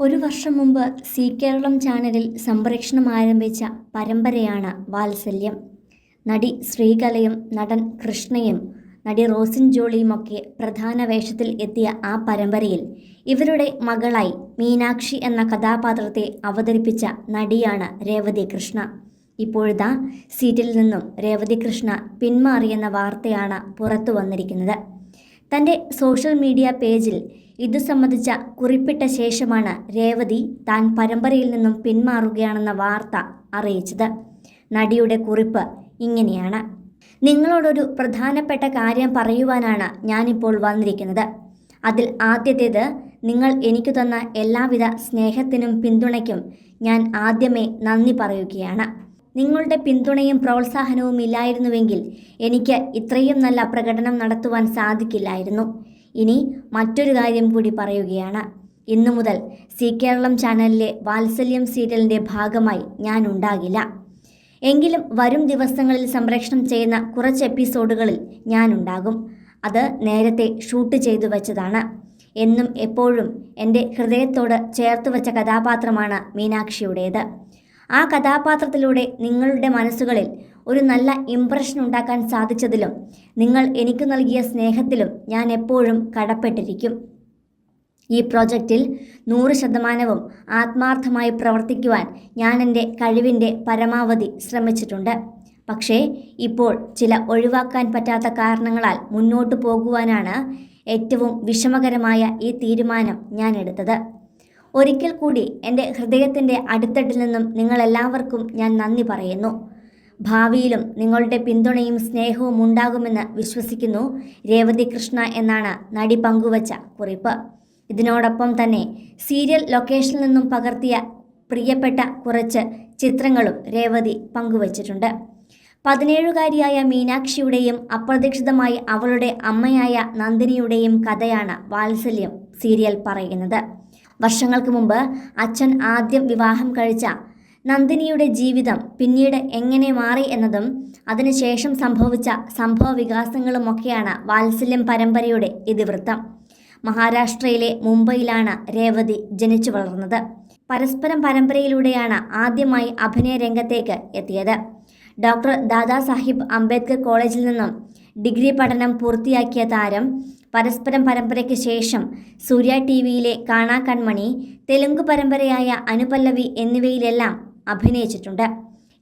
ഒരു വർഷം മുമ്പ് സി കേരളം ചാനലിൽ സംപ്രേക്ഷണം ആരംഭിച്ച പരമ്പരയാണ് വാത്സല്യം. നടി ശ്രീകലയും നടൻ കൃഷ്ണയും നടി റോസിൻ ജോളിയുമൊക്കെ പ്രധാന വേഷത്തിൽ എത്തിയ ആ പരമ്പരയിൽ ഇവരുടെ മകളായി മീനാക്ഷി എന്ന കഥാപാത്രത്തെ അവതരിപ്പിച്ച നടിയാണ് രേവതി കൃഷ്ണ. ഇപ്പോഴിതാ സീറ്റിൽ നിന്നും രേവതി കൃഷ്ണ പിന്മാറിയെന്ന വാർത്തയാണ് പുറത്തു വന്നിരിക്കുന്നത്. തന്റെ സോഷ്യൽ മീഡിയ പേജിൽ ഇതു സംബന്ധിച്ച കുറിപ്പിട്ട ശേഷമാണ് രേവതി താൻ പരമ്പരയിൽ നിന്നും പിന്മാറുകയാണെന്ന വാർത്ത അറിയിച്ചത്. നടിയുടെ കുറിപ്പ് ഇങ്ങനെയാണ്. നിങ്ങളോടൊരു പ്രധാനപ്പെട്ട കാര്യം പറയുവാനാണ് ഞാനിപ്പോൾ വന്നിരിക്കുന്നത്. അതിൽ ആദ്യത്തേത് നിങ്ങൾ എനിക്ക് തന്ന എല്ലാവിധ സ്നേഹത്തിനും പിന്തുണയ്ക്കും ഞാൻ ആദ്യമേ നന്ദി പറയുകയാണ്. നിങ്ങളുടെ പിന്തുണയും പ്രോത്സാഹനവും ഇല്ലായിരുന്നുവെങ്കിൽ എനിക്ക് ഇത്രയും നല്ല പ്രകടനം നടത്തുവാൻ സാധിക്കില്ലായിരുന്നു. ഇനി മറ്റൊരു കാര്യം കൂടി പറയുകയാണ്. ഇന്നു മുതൽ സി കേരളം ചാനലിലെ വാത്സല്യം സീരിയലിന്റെ ഭാഗമായി ഞാൻ ഉണ്ടാകില്ല. എങ്കിലും വരും ദിവസങ്ങളിൽ സംപ്രേഷണം ചെയ്യുന്ന കുറച്ച് എപ്പിസോഡുകളിൽ ഞാനുണ്ടാകും അത് നേരത്തെ ഷൂട്ട് ചെയ്തു വച്ചതാണ്. എന്നും എപ്പോഴും എന്റെ ഹൃദയത്തോട് ചേർത്ത് വച്ച കഥാപാത്രമാണ് മീനാക്ഷിയുടേത്. ആ കഥാപാത്രത്തിലൂടെ നിങ്ങളുടെ മനസ്സുകളിൽ ഒരു നല്ല ഇംപ്രഷൻ ഉണ്ടാക്കാൻ സാധിച്ചതിലും നിങ്ങൾ എനിക്ക് നൽകിയ സ്നേഹത്തിലും ഞാൻ എപ്പോഴും കടപ്പെട്ടിരിക്കും. ഈ പ്രോജക്റ്റിൽ നൂറ് ശതമാനവും ആത്മാർത്ഥമായി പ്രവർത്തിക്കുവാൻ ഞാൻ എന്റെ കഴിവിന്റെ പരമാവധി ശ്രമിച്ചിട്ടുണ്ട്. പക്ഷേ ഇപ്പോൾ ചില ഒഴിവാക്കാൻ പറ്റാത്ത കാരണങ്ങളാൽ മുന്നോട്ട് പോകുവാനാണ് ഏറ്റവും വിഷമകരമായ ഈ തീരുമാനം ഞാൻ എടുത്തത്. ഒരിക്കൽ കൂടി എന്റെ ഹൃദയത്തിന്റെ അടിത്തട്ടിൽ നിന്നും നിങ്ങളെല്ലാവർക്കും ഞാൻ നന്ദി പറയുന്നു. ഭാവിയിലും നിങ്ങളുടെ പിന്തുണയും സ്നേഹവും ഉണ്ടാകുമെന്ന് വിശ്വസിക്കുന്നു രേവതി കൃഷ്ണ എന്നാണ് നടി പങ്കുവച്ച കുറിപ്പ്. ഇതിനോടൊപ്പം തന്നെ സീരിയൽ ലൊക്കേഷനിൽ നിന്നും പകർത്തിയ പ്രിയപ്പെട്ട കുറച്ച് ചിത്രങ്ങളും രേവതി പങ്കുവച്ചിട്ടുണ്ട്. പതിനേഴുകാരിയായ മീനാക്ഷിയുടെയും അപ്രതീക്ഷിതമായി അവളുടെ അമ്മയായ നന്ദിനിയുടെയും കഥയാണ് വാത്സല്യം സീരിയൽ പറയുന്നത്. വർഷങ്ങൾക്ക് മുമ്പ് അച്ഛൻ ആദ്യം വിവാഹം കഴിച്ച നന്ദിനിയുടെ ജീവിതം പിന്നീട് എങ്ങനെ മാറി എന്നതും അതിനുശേഷം സംഭവിച്ച സംഭവ വികാസങ്ങളുമൊക്കെയാണ് വാത്സല്യം പരമ്പരയുടെ ഇതിവൃത്തം. മഹാരാഷ്ട്രയിലെ മുംബൈയിലാണ് രേവതി ജനിച്ചു വളർന്നത്. പരസ്പരം പരമ്പരയിലൂടെയാണ് ആദ്യമായി അഭിനയ രംഗത്തേക്ക് എത്തിയത്. ഡോക്ടർ ദാദാസാഹിബ് അംബേദ്കർ കോളേജിൽ നിന്നും ഡിഗ്രി പഠനം പൂർത്തിയാക്കിയ താരം പരസ്പരം പരമ്പരയ്ക്ക് ശേഷം സൂര്യ ടി വിയിലെ കാണാ കൺമണി തെലുങ്ക് പരമ്പരയായ അനുപല്ലവി എന്നിവയിലെല്ലാം അഭിനയിച്ചിട്ടുണ്ട്.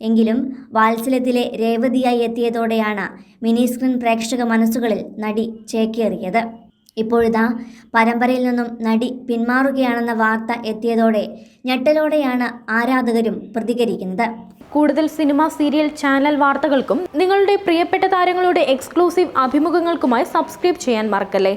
എങ്കിലും വാത്സല്യത്തിലെ രേവതിയായി എത്തിയതോടെയാണ് മിനി സ്ക്രീൻ പ്രേക്ഷക മനസ്സുകളിൽ നടി ചേക്കേറിയത്. ഇപ്പോഴിതാ പരമ്പരയിൽ നിന്നും നടി പിന്മാറുകയാണെന്ന വാർത്ത എത്തിയതോടെ ഞെട്ടലോടെയാണ് ആരാധകരും പ്രതികരിക്കുന്നത്. കൂടുതൽ സിനിമ സീരിയൽ ചാനൽ വാർത്തകൾക്കും നിങ്ങളുടെ പ്രിയപ്പെട്ട താരങ്ങളുടെ എക്സ്ക്ലൂസീവ് അഭിമുഖങ്ങൾക്കുമായി സബ്സ്ക്രൈബ് ചെയ്യാൻ മറക്കല്ലേ?